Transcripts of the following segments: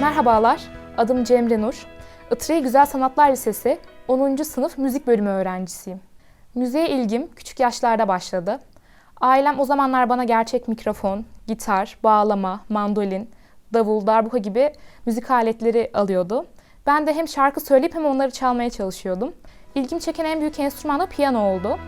Merhabalar, adım Cemre Nur. Itriye Güzel Sanatlar Lisesi 10. sınıf müzik bölümü öğrencisiyim. Müziğe ilgim küçük yaşlarda başladı. Ailem o zamanlar bana gerçek mikrofon, gitar, bağlama, mandolin, davul, darbuka gibi müzik aletleri alıyordu. Ben de hem şarkı söyleyip hem onları çalmaya çalışıyordum. İlgim çeken en büyük enstrüman da piyano oldu.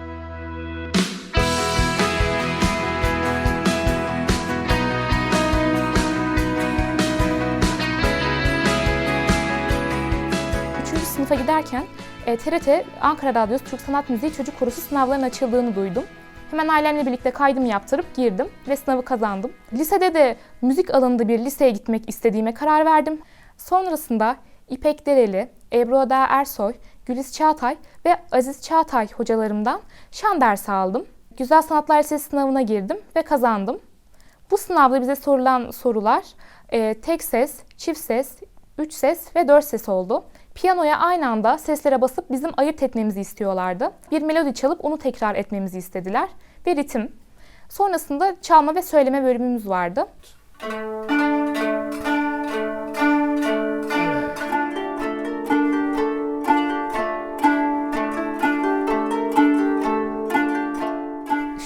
Sınıfa giderken e, TRT Ankara Radyosu Türk Sanat Müziği Çocuk Korusu sınavlarının açıldığını duydum. Hemen ailemle birlikte kaydımı yaptırıp girdim ve sınavı kazandım. Lisede de müzik alanında bir liseye gitmek istediğime karar verdim. Sonrasında İpek Dereli, Ebru Ada Ersoy, Gülis Çağatay ve Aziz Çağatay hocalarımdan şan dersi aldım. Güzel Sanatlar Lisesi sınavına girdim ve kazandım. Bu sınavda bize sorulan sorular e, tek ses, çift ses, üç ses ve dört ses oldu. Piyanoya aynı anda seslere basıp bizim ayırt etmemizi istiyorlardı. Bir melodi çalıp onu tekrar etmemizi istediler ve ritim. Sonrasında çalma ve söyleme bölümümüz vardı.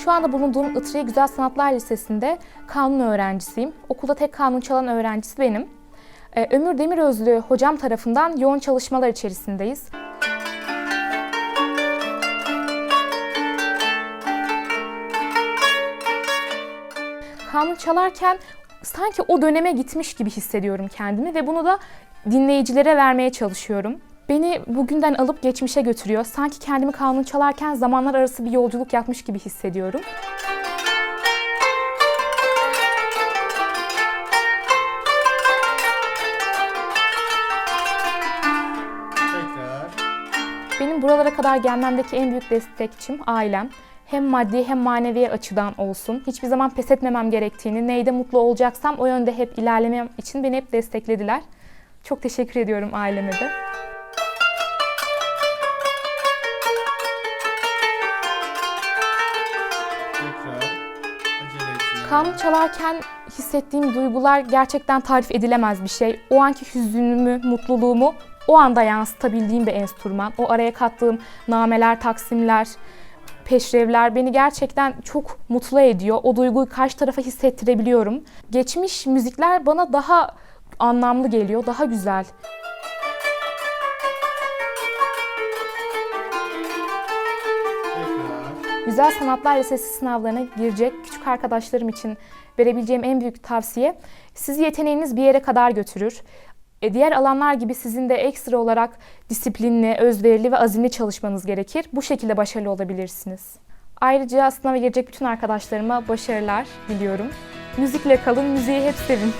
Şu anda bulunduğum Itriye Güzel Sanatlar Lisesi'nde kanun öğrencisiyim. Okulda tek kanun çalan öğrencisi benim. Ee, Ömür Demirözlü hocam tarafından yoğun çalışmalar içerisindeyiz. Kanun çalarken sanki o döneme gitmiş gibi hissediyorum kendimi ve bunu da dinleyicilere vermeye çalışıyorum. Beni bugünden alıp geçmişe götürüyor. Sanki kendimi kanun çalarken zamanlar arası bir yolculuk yapmış gibi hissediyorum. Benim buralara kadar gelmemdeki en büyük destekçim ailem. Hem maddi hem manevi açıdan olsun. Hiçbir zaman pes etmemem gerektiğini, neyde mutlu olacaksam o yönde hep ilerlemem için beni hep desteklediler. Çok teşekkür ediyorum aileme de. Kanun çalarken hissettiğim duygular gerçekten tarif edilemez bir şey. O anki hüznümü, mutluluğumu o anda yansıtabildiğim bir enstrüman. O araya kattığım nameler, taksimler, peşrevler beni gerçekten çok mutlu ediyor. O duyguyu karşı tarafa hissettirebiliyorum. Geçmiş müzikler bana daha anlamlı geliyor, daha güzel. Güzel Sanatlar Lisesi sınavlarına girecek küçük arkadaşlarım için verebileceğim en büyük tavsiye sizi yeteneğiniz bir yere kadar götürür. E, diğer alanlar gibi sizin de ekstra olarak disiplinli, özverili ve azimli çalışmanız gerekir. Bu şekilde başarılı olabilirsiniz. Ayrıca sınava girecek bütün arkadaşlarıma başarılar diliyorum. Müzikle kalın, müziği hep sevin.